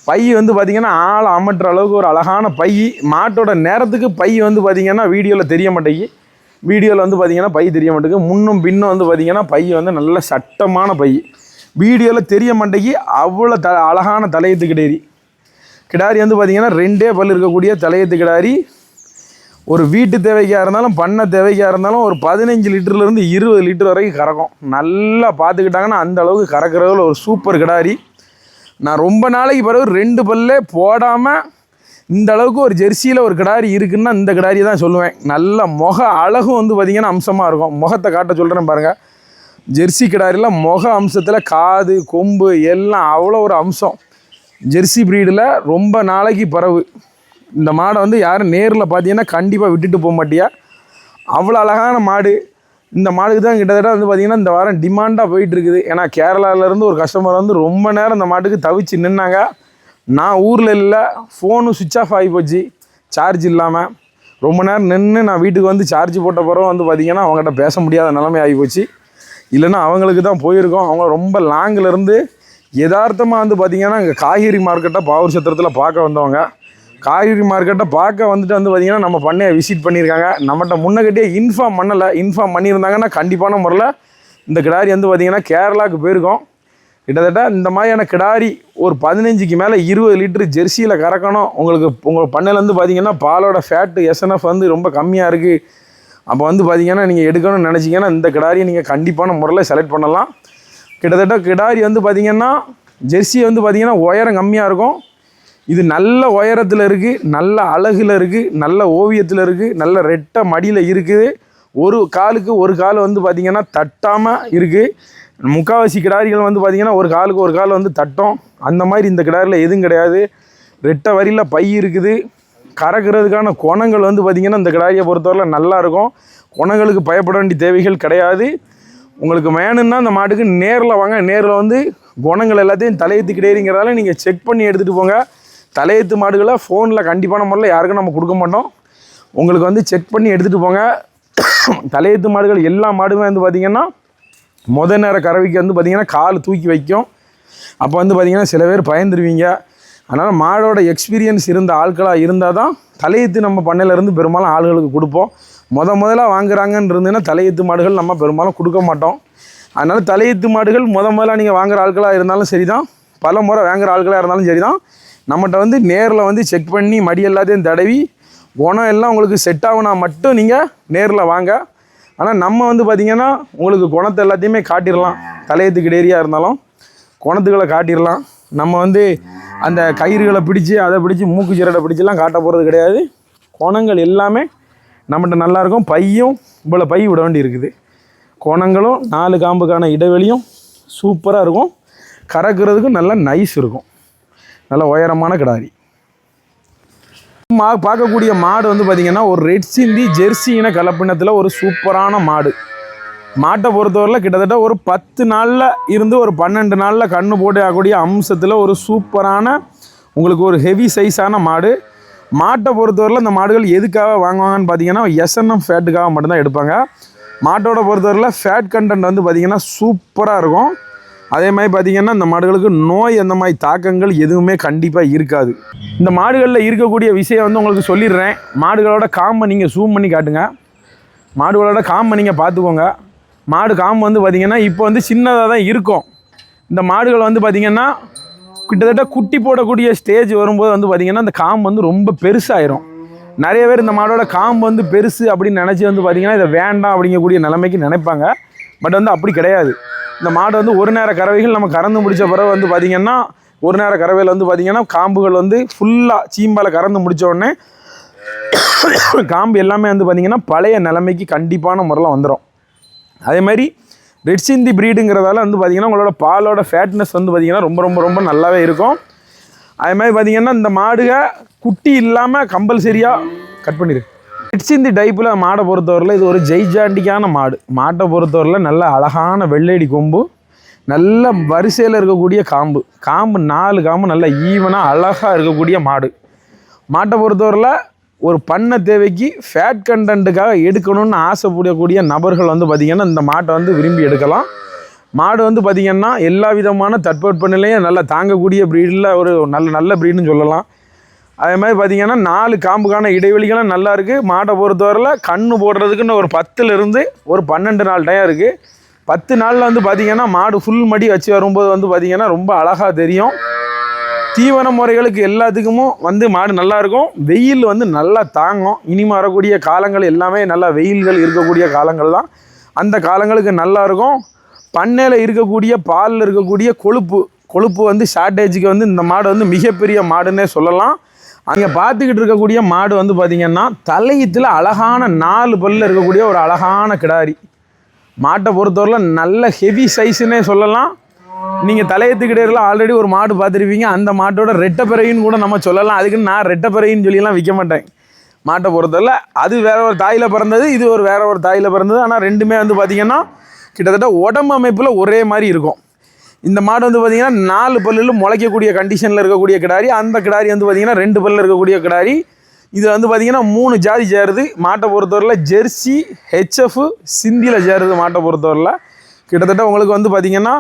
பை வந்து பார்த்திங்கன்னா ஆளை அமட்டுற அளவுக்கு ஒரு அழகான பை. மாட்டோட நேரத்துக்கு பை வந்து பார்த்திங்கன்னா வீடியோவில் தெரிய மாட்டேங்கி வீடியோவில் வந்து பார்த்திங்கன்னா பை தெரிய மாட்டேங்குது. முன்னும் பின்னும் வந்து பார்த்திங்கன்னா பை வந்து நல்ல சட்டமான பை. வீடியோவில் தெரிய மாட்டேங்கி அவ்வளோ த அழகான தலையத்து கிடாரி. கிடாரி வந்து பார்த்திங்கன்னா ரெண்டே பல் இருக்கக்கூடிய தலையத்து கிடாரி. ஒரு வீட்டு தேவைக்காக இருந்தாலும் பண்ண தேவைக்காக இருந்தாலும் ஒரு பதினஞ்சு லிட்டர்லேருந்து இருபது லிட்டர் வரைக்கும் கறக்கும். நல்லா பார்த்துக்கிட்டாங்கன்னா அந்த அளவுக்கு கறக்கிறதுல ஒரு சூப்பர் கிடாரி. நான் ரொம்ப நாளைக்கு பிறகு ரெண்டு பல்லே போடாமல் இந்த அளவுக்கு ஒரு ஜெர்சியில் ஒரு கிடாரி இருக்குன்னா இந்த கிடாரி தான் சொல்லுவேன். நல்ல முக அழகும் வந்து பார்த்திங்கன்னா அம்சமாக இருக்கும். முகத்தை காட்ட சொல்கிறேன் பாருங்கள் ஜெர்சி கிடாரியில் முக அம்சத்தில் காது கொம்பு எல்லாம் அவ்வளோ ஒரு அம்சம். ஜெர்சி ப்ரீடில் ரொம்ப நாளைக்கு பறவு. இந்த மாடை வந்து யாரும் நேரில் பார்த்தீங்கன்னா கண்டிப்பாக விட்டுட்டு போக மாட்டியா? அவ்வளோ அழகான மாடு. இந்த மாடுக்கு தான் கிட்டத்தட்ட வந்து பார்த்திங்கன்னா இந்த வாரம் டிமாண்டாக போயிட்டு இருக்குது ஏன்னா கேரளாவிலேருந்து ஒரு கஸ்டமர் வந்து ரொம்ப நேரம் இந்த மாட்டுக்கு தவிச்சு நின்னாங்க. நான் ஊரில் இல்லை ஃபோனு சுவிட்ச் ஆஃப் ஆகி போச்சு சார்ஜ் இல்லாமல் ரொம்ப நேரம் நின்று நான் வீட்டுக்கு வந்து சார்ஜ் போட்ட பிறகு வந்து பார்த்திங்கன்னா அவங்ககிட்ட பேச முடியாத நிலைமை ஆகி போச்சு இல்லைன்னா அவங்களுக்கு தான் போயிருக்கோம். அவங்க ரொம்ப லாங்கில் இருந்து யதார்த்தமாக வந்து பார்த்திங்கன்னா இங்கே காய்கறி மார்க்கெட்டை பாவூர் சத்திரத்தில் பார்க்க வந்தவங்க. காய்கறி மார்க்கெட்டை பார்க்க வந்துட்டு வந்து பார்த்திங்கன்னா நம்ம பண்ணையை விசிட் பண்ணியிருக்காங்க. நம்மகிட்ட முன்னக்கட்டியே இன்ஃபார்ம் பண்ணலை. இன்ஃபார்ம் பண்ணியிருந்தாங்கன்னா கண்டிப்பான முறையில் இந்த கிடாரி வந்து பார்த்திங்கன்னா கேரளாவுக்கு போயிருக்கோம். கிட்டத்தட்ட இந்த மாதிரியான கிடாரி ஒரு பதினஞ்சுக்கு மேலே இருபது லிட்டரு ஜெர்சியில் கறக்கணும். உங்களுக்கு உங்கள் பண்ணையிலேருந்து பார்த்தீங்கன்னா பாலோட ஃபேட்டு எஸ்என்எஃப் வந்து ரொம்ப கம்மியாக இருக்குது அப்போ வந்து பார்த்தீங்கன்னா நீங்கள் எடுக்கணும்னு நினச்சிங்கன்னா இந்த கிடாரியை நீங்கள் கண்டிப்பான முறையில் செலக்ட் பண்ணலாம். கிட்டத்தட்ட கிடாரி வந்து பார்த்தீங்கன்னா ஜெர்சி வந்து பார்த்தீங்கன்னா உயரம் கம்மியாக இருக்கும். இது நல்ல உயரத்தில் இருக்குது நல்ல அழகில் இருக்குது நல்ல ஓவியத்தில் இருக்குது நல்ல ரெட்டை மடியில் இருக்குது ஒரு காலுக்கு ஒரு கால் வந்து பார்த்திங்கன்னா தட்டாமல் இருக்குது முக்கால்வாசி கிடாரிகள் வந்து பார்த்திங்கன்னா ஒரு காலுக்கு ஒரு கால் வந்து தட்டும். அந்த மாதிரி இந்த கிடாரில் எதுவும் கிடையாது. ரெட்டை வரியில் பை இருக்குது. கறக்கிறதுக்கான குணங்கள் வந்து பார்த்திங்கன்னா இந்த கிடாரியை பொறுத்தவரையில் நல்லாயிருக்கும் குணங்களுக்கு பயப்பட வேண்டிய தேவைகள் கிடையாது. உங்களுக்கு வேணும்னா அந்த மாட்டுக்கு நேரில் வாங்க. நேரில் வந்து குணங்கள் எல்லாத்தையும் தலையெத்து நீங்கள் செக் பண்ணி எடுத்துகிட்டு போங்க. தலையெழுத்து மாடுகளை ஃபோனில் கண்டிப்பான முறையில் யாருக்கும் நம்ம கொடுக்க மாட்டோம். உங்களுக்கு வந்து செக் பண்ணி எடுத்துகிட்டு போங்க. தலையெழுத்து மாடுகள் எல்லா மாடுமே வந்து பார்த்திங்கன்னா முத நேர கறவைக்கு வந்து பார்த்திங்கன்னா கால் தூக்கி வைக்கும். அப்போ வந்து பார்த்திங்கன்னா சில பேர் பயந்துருவீங்க. அதனால் மாடோட எக்ஸ்பீரியன்ஸ் இருந்த ஆட்களாக இருந்தால் தான் தலையெழுத்து நம்ம பண்ணையிலேருந்து பெரும்பாலும் ஆளுகளுக்கு கொடுப்போம். முத முதல்ல வாங்குறாங்கன்னு இருந்ததுன்னா தலையெத்து மாடுகள் நம்ம பெரும்பாலும் கொடுக்க மாட்டோம். அதனால் தலையெத்து மாடுகள் முத முதல்ல நீங்கள் வாங்குகிற ஆட்களாக இருந்தாலும் சரி தான் பல முறை வாங்குகிற ஆட்களாக இருந்தாலும் சரி தான் நம்மகிட்ட வந்து நேரில் வந்து செக் பண்ணி மடி எல்லாத்தையும் தடவி குணம் எல்லாம் உங்களுக்கு செட் ஆகுனா மட்டும் நீங்கள் நேரில் வாங்க. ஆனால் நம்ம வந்து பார்த்திங்கன்னா உங்களுக்கு குணத்தை எல்லாத்தையுமே காட்டிடலாம். தலையத்துக்கு டேரியாக இருந்தாலும் குணத்துக்களை காட்டிடலாம். நம்ம வந்து அந்த கயிறுகளை பிடிச்சி அதை பிடிச்சி மூக்கு சிரட்டை பிடிச்சிலாம் காட்ட போகிறது கிடையாது. குணங்கள் எல்லாமே நம்மகிட்ட நல்லாயிருக்கும் பையும் இவ்வளோ பை விட வேண்டி இருக்குது குணங்களும் நாலு காம்புக்கான இடைவெளியும் சூப்பராக இருக்கும். கறக்கிறதுக்கும் நல்ல நைஸ் இருக்கும். நல்ல உயரமான கிடாரி. மா பார்க்கக்கூடிய மாடு வந்து பார்த்திங்கன்னா ஒரு ரெட் சிந்தி ஜெர்சி இன கலப்பினத்தில் ஒரு சூப்பரான மாடு. மாட்டை பொறுத்தவரையில் கிட்டத்தட்ட ஒரு பத்து நாளில் இருந்து ஒரு பன்னெண்டு நாளில் கண்ணு போட்டு ஆகக்கூடிய அம்சத்தில் ஒரு சூப்பரான உங்களுக்கு ஒரு ஹெவி சைஸான மாடு. மாட்டை பொறுத்தவரையில் இந்த மாடுகள் எதுக்காக வாங்குவாங்கன்னு பார்த்தீங்கன்னா எஸ்என்எம் ஃபேட்டுக்காக மட்டும்தான் எடுப்பாங்க. மாட்டோட பொறுத்தவரையில் ஃபேட் கண்டென்ட் வந்து பார்த்திங்கன்னா சூப்பராக இருக்கும். அதே மாதிரி பார்த்திங்கன்னா இந்த மாடுகளுக்கு நோய் அந்த மாதிரி தாக்கங்கள் எதுவுமே கண்டிப்பாக இருக்காது. இந்த மாடுகளில் இருக்கக்கூடிய விஷயம் வந்து உங்களுக்கு சொல்லிடுறேன். மாடுகளோட காம்பை நீங்கள் ஜூம் பண்ணி காட்டுங்க. மாடுகளோட காம்பை நீங்கள் பார்த்துக்கோங்க. மாடு காம்பு வந்து பார்த்திங்கன்னா இப்போ வந்து சின்னதாக தான் இருக்கும். இந்த மாடுகள் வந்து பார்த்திங்கன்னா கிட்டத்தட்ட குட்டி போடக்கூடிய ஸ்டேஜ் வரும்போது வந்து பார்த்திங்கன்னா இந்த காம்பு வந்து ரொம்ப பெருசாயிரும். நிறைய பேர் இந்த மாடோட காம்பு வந்து பெருசு அப்படின்னு நினச்சி வந்து பார்த்திங்கன்னா இதை வேண்டாம் அப்படிங்கக்கூடிய நிலைமைக்கு நினைப்பாங்க. பட் வந்து அப்படி கிடையாது. இந்த மாடு வந்து ஒரு நேர கறவைகள் நம்ம கறந்து முடிச்ச பிறகு வந்து பார்த்திங்கன்னா ஒரு நேர கறவையில் வந்து பார்த்திங்கன்னா காம்புகள் வந்து ஃபுல்லாக சீம்பால் கறந்து முடித்த உடனே காம்பு எல்லாமே வந்து பார்த்திங்கன்னா பழைய நிலைமைக்கு கண்டிப்பான முறையில் வந்துடும் அதே மாதிரி ரெட் சிந்தி ப்ரீடுங்கிறதால வந்து பார்த்திங்கன்னா உங்களோட பாலோட ஃபேட்னஸ் வந்து பார்த்திங்கன்னா ரொம்ப ரொம்ப ரொம்ப நல்லாவே இருக்கும். அதே மாதிரி பார்த்திங்கன்னா இந்த மாடுக குட்டி இல்லாமல் கம்பல்சரியாக கட் பண்ணிடு ரெட் சிந்தி டைப்பில் மாடை பொறுத்தவரையில் இது ஒரு ஜெய்ஜாண்டிக்கான மாடு. மாட்டை பொறுத்தவரையில் நல்ல அழகான வெள்ளை கொம்பு நல்ல வரிசையில் இருக்கக்கூடிய காம்பு. காம்பு நாலு காம்பு நல்ல ஈவனாக அழகாக இருக்கக்கூடிய மாடு. மாட்டை பொறுத்தவரையில் ஒரு பண்ணை தேவைக்கு ஃபேட் கண்டென்ட்டுக்காக எடுக்கணும்னு ஆசைப்படக்கூடிய நபர்கள் வந்து பார்த்திங்கன்னா இந்த மாட்டை வந்து விரும்பி எடுக்கலாம். மாடு வந்து பார்த்திங்கன்னா எல்லா விதமான தட்பவெப்பநிலையும் நல்லா தாங்கக்கூடிய ப்ரீடில் ஒரு நல்ல நல்ல ப்ரீடுன்னு சொல்லலாம். அதே மாதிரி பார்த்திங்கன்னா நாலு காம்புக்கான இடைவெளிகளும் நல்லா இருக்குது மாட்டை பொறுத்தவரையில் கண்ணு போடுறதுக்குன்னு ஒரு பத்துலேருந்து ஒரு பன்னெண்டு நாள் டைம் இருக்குது பத்து நாளில் வந்து பார்த்திங்கன்னா மாடு ஃபுல் மடி வச்சு வரும்போது வந்து பார்த்திங்கன்னா ரொம்ப அழகாக தெரியும். தீவன முறைகளுக்கு எல்லாத்துக்கும் வந்து மாடு நல்லாயிருக்கும் வெயில் வந்து நல்லா தாங்கும். இனிமே வரக்கூடிய காலங்கள் எல்லாமே நல்லா வெயில்கள் இருக்கக்கூடிய காலங்கள் தான். அந்த காலங்களுக்கு நல்லாயிருக்கும் பண்ணையில் இருக்கக்கூடிய பாலில் இருக்கக்கூடிய கொழுப்பு கொழுப்பு வந்து ஷார்ட்டேஜுக்கு வந்து இந்த மாடு வந்து மிகப்பெரிய மாடுன்னே சொல்லலாம். அங்கே பார்த்துக்கிட்டு இருக்கக்கூடிய மாடு வந்து பார்த்திங்கன்னா தலையத்தில் அழகான நாலு பல்லில் இருக்கக்கூடிய ஒரு அழகான கிடாரி. மாட்டை பொறுத்தவரையில் நல்ல ஹெவி சைஸ்னே சொல்லலாம். நீங்கள் தலையத்துக்கிட்டே ஆல்ரெடி ஒரு மாடு பார்த்துருப்பீங்க. அந்த மாட்டோட ரெட்டப்பிறையின்னு கூட நம்ம சொல்லலாம். அதுக்குன்னு நான் ரெட்டப்பிறையின்னு சொல்லிலாம் விற்க மாட்டேன். மாட்டை பொறுத்தவரை அது வேற ஒரு தாயில் பிறந்தது இது ஒரு வேற ஒரு தாயில் பிறந்தது. ஆனால் ரெண்டுமே வந்து பார்த்திங்கன்னா கிட்டத்தட்ட உடம்பு அமைப்பில் ஒரே மாதிரி இருக்கும். இந்த மாடு வந்து பார்த்திங்கன்னா நாலு பல்லில் முளைக்கக்கூடிய கண்டிஷனில் இருக்கக்கூடிய கிடாரி அந்த கிடாரி வந்து பார்த்திங்கன்னா ரெண்டு பல்லில் இருக்கக்கூடிய கிடாரி. இது வந்து பார்த்திங்கன்னா மூணு ஜாதி சேருது. மாட்டை பொறுத்தவரையில் ஜெர்சி ஹெச்எஃப் சிந்தியில் சேருது மாட்டை பொறுத்தவரையில். கிட்டத்தட்ட உங்களுக்கு வந்து பார்த்திங்கன்னா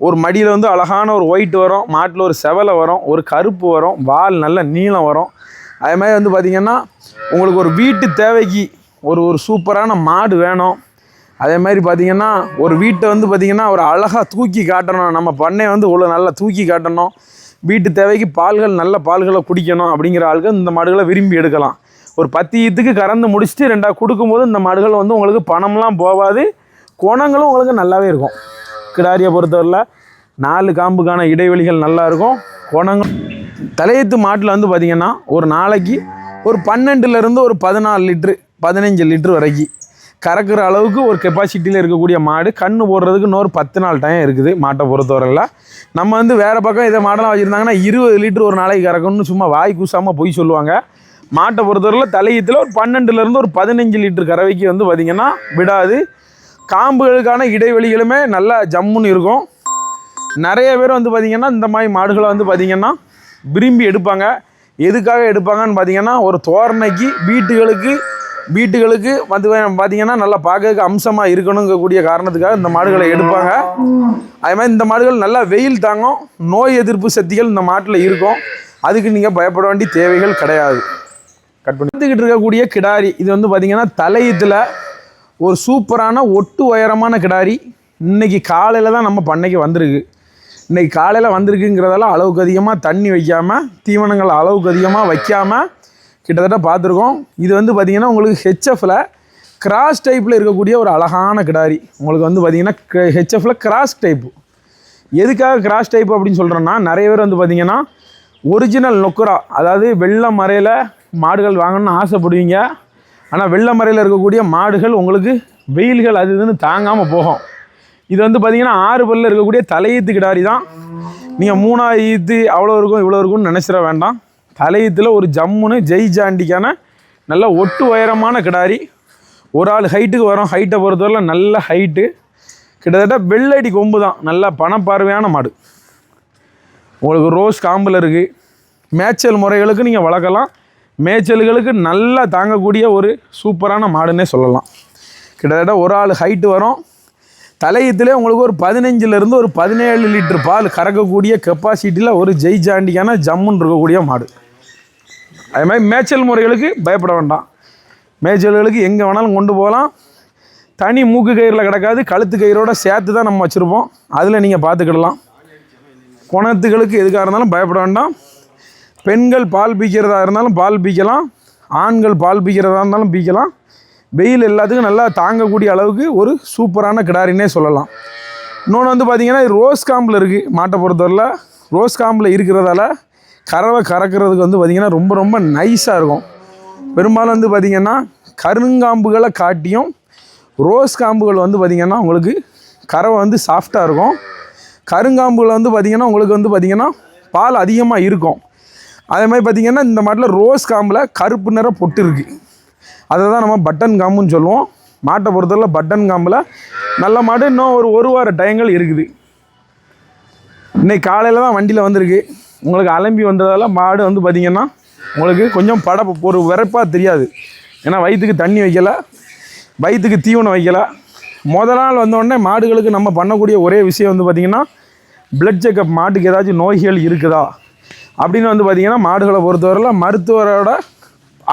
ஒரு மடியில் வந்து அழகான ஒரு ஒயிட் வரும் மாட்டில் ஒரு செவலை வரும் ஒரு கருப்பு வரும் வால் நல்ல நீளம் வரும். அதே மாதிரி வந்து பார்த்திங்கன்னா உங்களுக்கு ஒரு வீட்டு தேவைக்கு ஒரு ஒரு சூப்பரான மாடு வேணும். அதே மாதிரி பார்த்திங்கன்னா ஒரு வீட்டை வந்து பார்த்திங்கன்னா ஒரு அழகாக தூக்கி காட்டணும். நம்ம பண்ணை வந்து இவ்வளோ நல்லா தூக்கி காட்டணும். வீட்டு தேவைக்கு பால்கள் நல்ல பால்களை குடிக்கணும் அப்படிங்கிற ஆளுகள் இந்த மாடுகளை விரும்பி எடுக்கலாம். ஒரு பத்து ஈத்துக்கு கறந்து முடிச்சுட்டு ரெண்டாக கொடுக்கும்போது இந்த மாடுகள் வந்து உங்களுக்கு பணம்லாம் போகாது. குணங்களும் உங்களுக்கு நல்லாவே இருக்கும். கிடாரியை பொறுத்தவரையில் நாலு காம்புக்கான இடைவெளிகள் நல்லா இருக்கும். குணங்கள். தலையத்து மாட்டில் வந்து பார்த்திங்கன்னா ஒரு நாளைக்கு ஒரு பன்னெண்டுலேருந்து ஒரு பதினாலு லிட்ரு பதினஞ்சு லிட்ரு வரைக்கும் கறக்குற அளவுக்கு ஒரு கெப்பாசிட்டியில் இருக்கக்கூடிய மாடு. கண் போடுறதுக்கு இன்னொரு பத்து நாள் டைம் இருக்குது மாட்டை பொறுத்தவரையில். நம்ம வந்து வேறு பக்கம் இதை மாடெல்லாம் வச்சுருந்தாங்கன்னா இருபது லிட்டர் ஒரு நாளைக்கு கறக்கணும்னு சும்மா வாய் கூசாமல் போய் சொல்லுவாங்க. மாட்டை பொறுத்தவரையில் தலையத்தில் ஒரு பன்னெண்டுலேருந்து ஒரு பதினஞ்சு லிட்டர் கறவைக்கு வந்து பார்த்திங்கன்னா விடாது. காம்புகளுக்கான இடைவெளிகளுமே நல்லா ஜம்முன்னு இருக்கும். நிறைய பேர் வந்து பார்த்திங்கன்னா இந்த மாதிரி மாடுகளை வந்து பார்த்திங்கன்னா விரும்பி எடுப்பாங்க. எதுக்காக எடுப்பாங்கன்னு பார்த்தீங்கன்னா ஒரு தோரணைக்கு வீட்டுகளுக்கு வீட்டுகளுக்கு வந்து பார்த்தீங்கன்னா நல்லா பார்க்கறதுக்கு அம்சமாக இருக்கணுங்கக்கூடிய காரணத்துக்காக இந்த மாடுகளை எடுப்பாங்க. அதே மாதிரி இந்த மாடுகள் நல்லா வெயில் தாங்கும். நோய் எதிர்ப்பு சக்திகள் இந்த மாட்டில் இருக்கும். அதுக்கு நீங்கள் பயப்பட வேண்டிய தேவைகள் கிடையாது. கட் பண்ணிக்கிட்டு இருக்கக்கூடிய கிடாரி இது வந்து பார்த்திங்கன்னா தலையத்தில் ஒரு சூப்பரான ஒட்டு உயரமான கிடாரி இன்றைக்கி காலையில் தான் நம்ம பண்ணைக்கு வந்திருக்கு. இன்றைக்கி காலையில் வந்திருக்குங்கிறதால அளவுக்கு அதிகமாக தண்ணி வைக்காமல் தீவனங்கள் அளவுக்கு அதிகமாக வைக்காமல் கிட்டத்தட்ட பார்த்துருக்கோம். இது வந்து பார்த்திங்கன்னா உங்களுக்கு ஹெச்எஃப்பில் கிராஸ் டைப்பில் இருக்கக்கூடிய ஒரு அழகான கிடாரி. உங்களுக்கு வந்து பார்த்திங்கன்னா ஹெச்எஃப்பில் கிராஸ் டைப்பு எதுக்காக கிராஸ் டைப் அப்படின்னு சொல்கிறேன்னா நிறைய பேர் வந்து பார்த்திங்கன்னா ஒரிஜினல் நொக்கரா அதாவது வெள்ள மறையில் மாடுகள் வாங்கணும்னு ஆசைப்படுவீங்க. ஆனால் வெள்ள மறையில் இருக்கக்கூடிய மாடுகள் உங்களுக்கு வெயில்கள் அது இதுன்னு தாங்காமல் போகும். இது வந்து பார்த்திங்கன்னா ஆறு பல்லில் இருக்கக்கூடிய தலையீத்து கிடாரி தான். நீங்கள் மூணாவது ஈத்து அவ்வளோ இருக்கும் இவ்வளோ இருக்கும்னு நினச்சிட வேண்டாம். தலையத்தில் ஒரு ஜம்முன்னு ஜெய் ஜாண்டிக்கான நல்ல ஒட்டு உயரமான கிடாரி. ஒரு ஆள் ஹைட்டுக்கு வரும். ஹைட்டை பொறுத்தவரையில் நல்ல ஹைட்டு கிட்டத்தட்ட வெள்ளடி கொம்பு தான். நல்ல பணப்பார்வையான மாடு. உங்களுக்கு ரோஸ் காம்பில் இருக்குது மேய்ச்சல் முறைகளுக்கு நீங்கள் வளர்க்கலாம். மேய்ச்சல்களுக்கு நல்லா தாங்கக்கூடிய ஒரு சூப்பரான மாடுன்னே சொல்லலாம். கிட்டத்தட்ட ஒரு ஆள் ஹைட்டு வரும். தலையத்திலே உங்களுக்கு ஒரு பதினஞ்சுலேருந்து ஒரு பதினேழு லிட்டர் பால் கறக்கக்கூடிய கெப்பாசிட்டியில் ஒரு ஜெய் ஜாண்டிக்கான ஜம்முன்னு இருக்கக்கூடிய மாடு. அதே மாதிரி மேய்ச்சல் முறைகளுக்கு பயப்பட வேண்டாம். மேய்ச்சல்களுக்கு எங்கே வேணாலும் கொண்டு போகலாம். தனி மூக்கு கயிறில் கிடக்காது கழுத்து கயிறோட சேர்த்து தான் நம்ம வச்சுருப்போம். அதில் நீங்கள் பார்த்துக்கிடலாம் குணத்துகளுக்கு எதுக்காக இருந்தாலும் பயப்பட வேண்டாம். பெண்கள் பால் பீக்கிறதா இருந்தாலும் பால் பீக்கலாம் ஆண்கள் பால் பீக்கிறதா இருந்தாலும் பீக்கலாம் வெயில் எல்லாத்துக்கும் நல்லா தாங்கக்கூடிய அளவுக்கு ஒரு சூப்பரான கிடாரினே சொல்லலாம். இன்னொன்று வந்து பார்த்திங்கன்னா இது ரோஸ் காம்பில் இருக்குது மாட்டை பொறுத்தவரையில் ரோஸ் காம்பில் இருக்கிறதால கறவை கறக்கிறதுக்கு வந்து பார்த்திங்கன்னா ரொம்ப ரொம்ப நைஸாக இருக்கும். பெரும்பாலும் வந்து பார்த்திங்கன்னா கருங்காம்புகளை காட்டியும் ரோஸ் காம்புகள் வந்து பார்த்திங்கன்னா உங்களுக்கு கறவை வந்து சாஃப்டாக இருக்கும். கருங்காம்புகள் வந்து பார்த்திங்கன்னா உங்களுக்கு வந்து பார்த்திங்கன்னா பால் அதிகமாக இருக்கும். அதே மாதிரி பார்த்திங்கன்னா இந்த மாட்டில் ரோஸ் காம்பில் கருப்பு நிற பொட்டு இருக்குது அதை தான் நம்ம பட்டன் காம்புன்னு சொல்லுவோம். மாட்டை பொறுத்தவரை பட்டன் காம்பில் நல்ல மாடு இன்னும் ஒரு ஒரு வார டயங்கள் இருக்குது. இன்னைக்கு காலையில் தான் வண்டியில் வந்திருக்கு. உங்களுக்கு அலம்பி வந்ததால் மாடு வந்து பார்த்திங்கன்னா உங்களுக்கு கொஞ்சம் பட ஒரு விறப்பாக தெரியாது. ஏன்னா வயிற்றுக்கு தண்ணி வைக்கல வயிற்றுக்கு தீவனம் வைக்கலை. முத நாள் வந்தோடனே மாடுகளுக்கு நம்ம பண்ணக்கூடிய ஒரே விஷயம் வந்து பார்த்திங்கன்னா பிளட் செக்கப் மாட்டுக்கு ஏதாச்சும் நோய்கள் இருக்குதா? அப்படின்னு வந்து பார்த்திங்கன்னா மாடுகளை பொறுத்தவரையில் மருத்துவரோட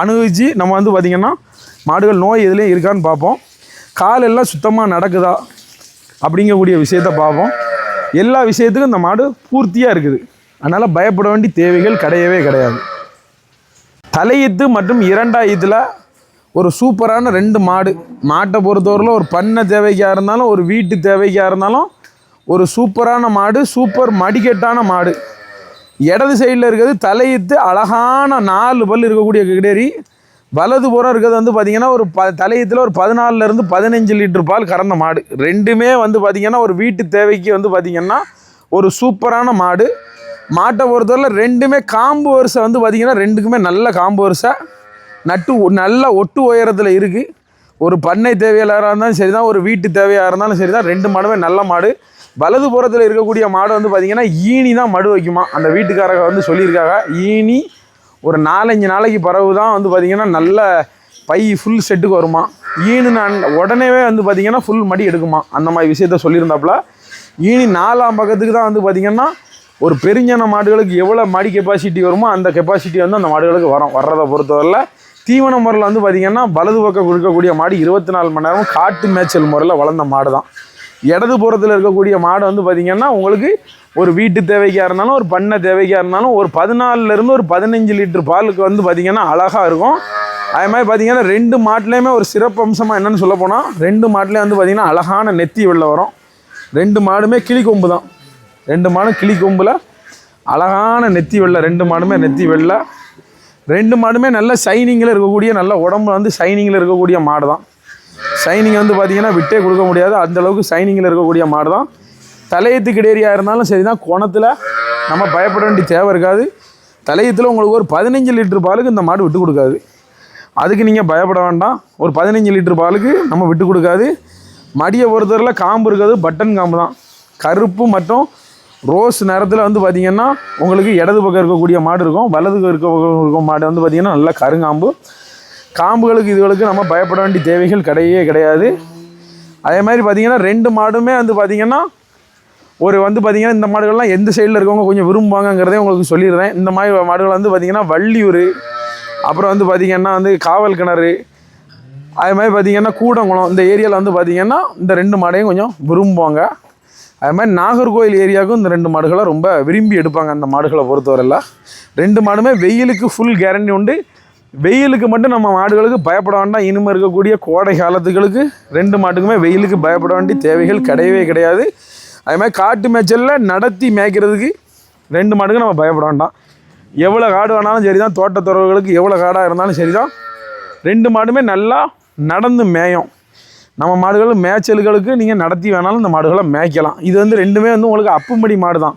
அணுகிச்சு நம்ம வந்து பார்த்திங்கன்னா மாடுகள் நோய் எதுலேயும் இருக்கான்னு பார்ப்போம். கால் எல்லாம் சுத்தமாக நடக்குதா? அப்படிங்கக்கூடிய விஷயத்த பார்ப்போம். எல்லா விஷயத்துக்கும் இந்த மாடு பூர்த்தியாக இருக்குது. அதனால் பயப்பட வேண்டிய தேவைகள் கிடையவே கிடையாது. தலையீத்து மற்றும் இரண்டாயிரத்தில் ஒரு சூப்பரான ரெண்டு மாடு. மாட்டை பொறுத்தவரையில் ஒரு பண்ணை தேவைக்காக இருந்தாலும் ஒரு வீட்டு தேவைக்காக இருந்தாலும் ஒரு சூப்பரான மாடு சூப்பர் மடிக்கட்டான மாடு. இடது சைடில் இருக்கிறது தலையீத்து அழகான நாலு பல் இருக்கக்கூடிய கிடேரி. வலது புறம் இருக்கிறது வந்து பார்த்திங்கன்னா ஒரு ப தலையத்தில் ஒரு பதினாலருந்து பதினஞ்சு லிட்டர் பால் கறந்த மாடு. ரெண்டுமே வந்து பார்த்திங்கன்னா ஒரு வீட்டு தேவைக்கு வந்து பார்த்திங்கன்னா ஒரு சூப்பரான மாடு. மாட்டை பொறுத்தவரையில் ரெண்டுமே காம்பு வரிசை வந்து பார்த்திங்கன்னா ரெண்டுக்குமே நல்ல காம்பு வரிசை. நட்டு ஒ- நல்ல ஒட்டு உயரத்தில் இருக்குது ஒரு பண்ணை தேவையாளராக இருந்தாலும் சரி தான் ஒரு வீட்டு தேவையாக இருந்தாலும் சரி தான் ரெண்டு மாடுமே நல்ல மாடு. வலது புறத்தில் இருக்கக்கூடிய மாடு வந்து பார்த்திங்கன்னா ஈனி தான் மடு வைக்குமா? அந்த வீட்டுக்காரங்க வந்து சொல்லியிருக்காங்க. ஈனி ஒரு நாலஞ்சு நாளைக்கு பிறகு தான் வந்து பார்த்திங்கன்னா நல்ல பை ஃபுல் செட்டுக்கு வருமா? ஈனு நான் உடனேவே வந்து பார்த்திங்கன்னா ஃபுல் மடி எடுக்குமா? அந்த மாதிரி விஷயத்த சொல்லியிருந்தாப்புல. ஈனி நாலாம் பக்கத்துக்கு தான் வந்து பார்த்திங்கன்னா ஒரு பெருஞ்சன மாடுகளுக்கு எவ்வளோ மடி கெப்பாசிட்டி வருமோ அந்த கெப்பாசிட்டி வந்து அந்த மாடுகளுக்கு வரும். வர்றதை பொறுத்தவரையில் தீவன முறையில் வந்து பார்த்திங்கன்னா வலது பக்கம் கொடுக்கக்கூடிய மாடு இருபத்தி நாலு மணி நேரம் காட்டு மேய்ச்சல் முறையில் வளர்ந்த மாடு தான் இடது புறத்தில் இருக்கக்கூடிய மாடு வந்து பார்த்திங்கன்னா உங்களுக்கு ஒரு வீட்டு தேவைக்காக இருந்தாலும் ஒரு பண்ணை தேவைக்காக இருந்தாலும் ஒரு பதினாலுலேருந்து ஒரு பதினஞ்சு லிட்டர் பாலுக்கு வந்து பார்த்திங்கன்னா அழகாக இருக்கும். அதே மாதிரி பார்த்திங்கன்னா ரெண்டு மாட்டிலையுமே ஒரு சிறப்பு அம்சமாக என்னென்னு சொல்ல போனால் ரெண்டு மாட்டுலேயும் வந்து பார்த்திங்கன்னா அழகான நெத்தி வெளில வரும். ரெண்டு மாடுமே கிளி கொம்பு தான் ரெண்டு மாடும் கிளி கொம்பில். அழகான நெத்தி வெள்ளை ரெண்டு மாடுமே நெத்தி வெள்ளை. ரெண்டு மாடுமே நல்ல ஷைனிங்கில் இருக்கக்கூடிய நல்ல உடம்புல வந்து ஷைனிங்கில் இருக்கக்கூடிய மாடு தான் ஷைனிங் வந்து பார்த்திங்கன்னா விட்டே கொடுக்க முடியாது. அந்தளவுக்கு ஷைனிங்கில் இருக்கக்கூடிய மாடு தான் தலையத்து கிடேரியாக இருந்தாலும் சரி தான் குணத்தில் நம்ம பயப்பட வேண்டிய தேவை இருக்காது. தலையத்தில் உங்களுக்கு ஒரு பதினஞ்சு லிட்டர் பாலுக்கு இந்த மாடு விட்டு கொடுக்காது. அதுக்கு நீங்கள் பயப்பட வேண்டாம். ஒரு பதினஞ்சு லிட்டர் பாலுக்கு நம்ம விட்டு கொடுக்காது. மடியை பொறுத்தவரையில் காம்பு இருக்கிறது பட்டன் காம்பு தான் கருப்பு மற்றும் ரோஸ் நேரத்தில் வந்து பார்த்திங்கன்னா உங்களுக்கு இடது பக்கம் இருக்கக்கூடிய மாடு இருக்கும் வலது பக்கம் இருக்க மாடு வந்து பார்த்திங்கன்னா நல்லா கருங்காம்பு. காம்புகளுக்கு இதுகளுக்கு நம்ம பயப்பட வேண்டிய தேவைகள் கிடையவே கிடையாது. அதே மாதிரி பார்த்திங்கன்னா ரெண்டு மாடுமே வந்து பார்த்திங்கன்னா ஒரு வந்து பார்த்திங்கன்னா இந்த மாடுகள்லாம் எந்த சைடில் இருக்கவங்க கொஞ்சம் விரும்புவாங்கங்கிறதே உங்களுக்கு சொல்லிடுறேன். இந்த மாதிரி மாடுகள் வந்து பார்த்திங்கன்னா வள்ளியூர் அப்புறம் வந்து பார்த்திங்கன்னா வந்து காவல் கிணறு அது மாதிரி பார்த்திங்கன்னா கூடங்குளம் இந்த ஏரியாவில் வந்து பார்த்திங்கன்னா இந்த ரெண்டு மாடையும் கொஞ்சம் விரும்புவாங்க. அது மாதிரி நாகர்கோவில் ஏரியாவுக்கும் இந்த ரெண்டு மாடுகளை ரொம்ப விரும்பி எடுப்பாங்க அந்த மாடுகளை பொறுத்தவரையில். ரெண்டு மாடுமே வெயிலுக்கு ஃபுல் கேரண்டி உண்டு. வெயிலுக்கு மட்டும் நம்ம மாடுகளுக்கு பயப்பட வேண்டாம். இனிமேல் இருக்கக்கூடிய கோடை காலத்துகளுக்கு ரெண்டு மாட்டுக்குமே வெயிலுக்கு பயப்பட வேண்டிய தேவைகள் கிடையவே கிடையாது. அது மாதிரி காட்டு மேய்ச்சலில் நடத்தி மேய்க்கிறதுக்கு ரெண்டு மாடுக்கு நம்ம பயப்பட வேண்டாம். எவ்வளோ காடு வேணாலும் சரி தான் தோட்டத்துறவுகளுக்கு எவ்வளோ காடாக இருந்தாலும் சரி தான் ரெண்டு மாடுமே நல்லா நடந்து மேயும். நம்ம மாடுகள் மேய்ச்சல்களுக்கு நீங்கள் நடத்தி வேணாலும் இந்த மாடுகளை மேய்க்கலாம். இது வந்து ரெண்டுமே வந்து உங்களுக்கு அப்புமடி மாடு தான்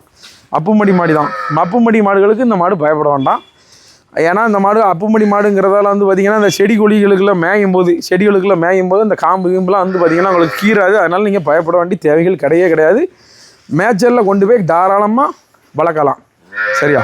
அப்புமடி மாடி தான் அப்புமடி மாடுகளுக்கு இந்த மாடு பயப்பட வேண்டாம். ஏன்னா இந்த மாடு அப்புமடி மாடுங்கிறதால வந்து பார்த்திங்கன்னா இந்த செடி கொடிகளுக்குள்ள மேயும் போது செடிகளுக்குலாம் மேயும் போது இந்த காம்பு கீம்புலாம் வந்து பார்த்திங்கன்னா உங்களுக்கு கீறாது. அதனால் நீங்கள் பயப்பட வேண்டிய தேவைகள் கிடையவே கிடையாது. மேய்ச்சலில் கொண்டு போய் தாராளமாக வளர்க்கலாம். சரியா?